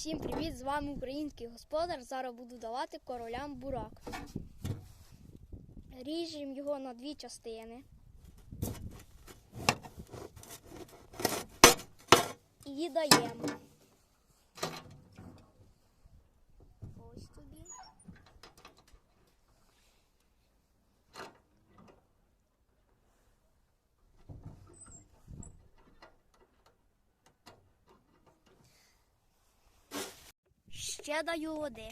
Всім привіт! З вами український господар. Зараз буду давати королям бурак. Ріжемо його на дві частини. І даємо. Ось тобі. Ще даю води.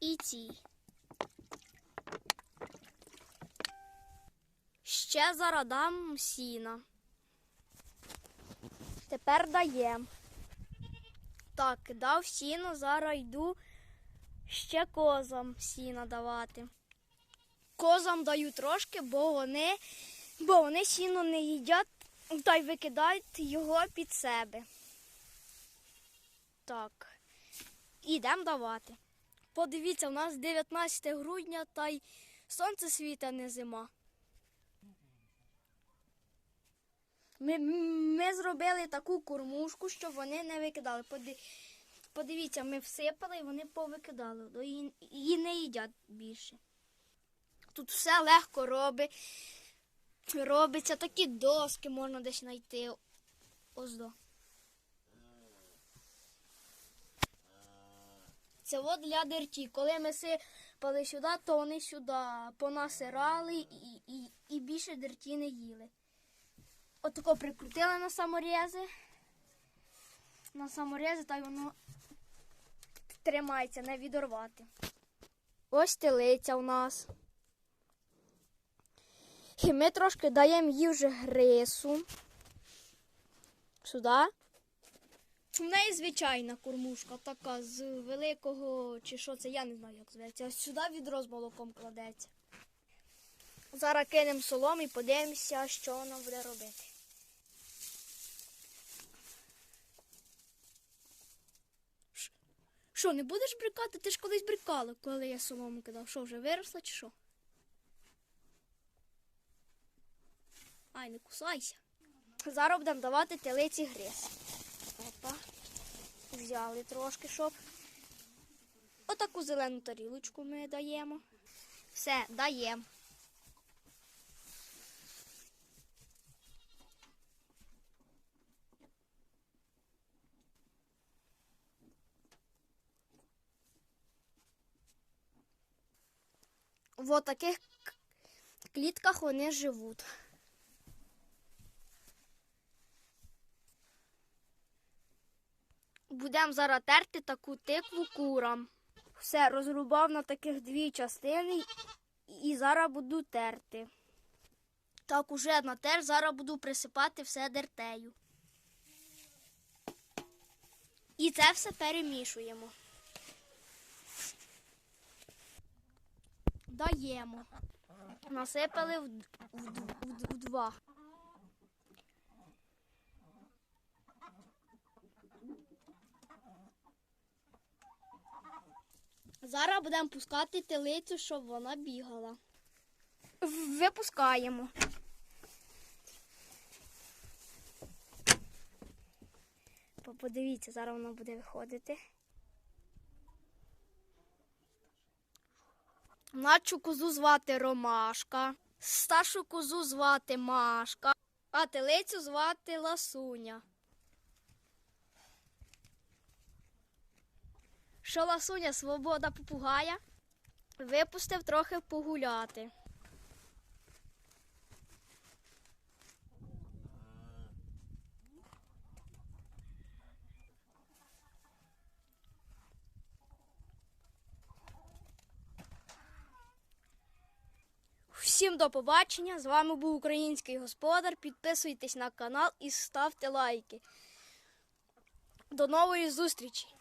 І ці. Ще зараз дам сіна. Тепер даємо. Так, дав сіно, зараз йду ще козам сіна давати. Козам даю трошки, бо вони бо вони сіно не їдять та й викидають його під себе. Так. Ідемо давати. Подивіться, у нас 19 грудня та й сонце світа не зима. Ми, ми зробили таку кормушку, щоб вони не викидали. Поди- Подивіться, ми всипали і вони повикидали. І, і не їдять більше. Тут все легко робить робиться, такі доски можна десь знайти. Ось до. Це от для дерті. Коли ми сипали сюди, то вони сюди понасирали і, і, і більше дерті не їли. Отако прикрутили на саморези. На саморези, та воно тримається, не відорвати. Ось телиця у нас. І ми трошки даємо їй вже грису. Сюди. У неї звичайна кормушка, така з великого, чи що це, я не знаю, як зветься. Сюди відро з молоком кладеться. Зараз кинемо солом і подивимося, що вона буде робити. Що, не будеш брикати? Ти ж колись брикала, коли я солому кидав. Що, вже виросла чи що? Ай, не кусайся. Зараз будемо давати телиці гриз. Опа. Взяли трошки, щоб. Отаку зелену тарілочку ми даємо. Все, даємо. В таких клітках вони живуть. Будемо зараз терти таку тикву курам. Все, розрубав на таких дві частини і зараз буду терти. Так, уже натер, зараз буду присипати все дертею. І це все перемішуємо. Даємо. Насипали в, в, в, в, два. Зараз будемо пускати телицю, щоб вона бігала. Випускаємо. Подивіться, зараз вона буде виходити. Младшу козу звати Ромашка, старшу козу звати Машка, а телицю звати Ласуня. Що ласуня свобода попугая випустив трохи погуляти. Всім до побачення! З вами був український господар. Підписуйтесь на канал і ставте лайки. До нової зустрічі!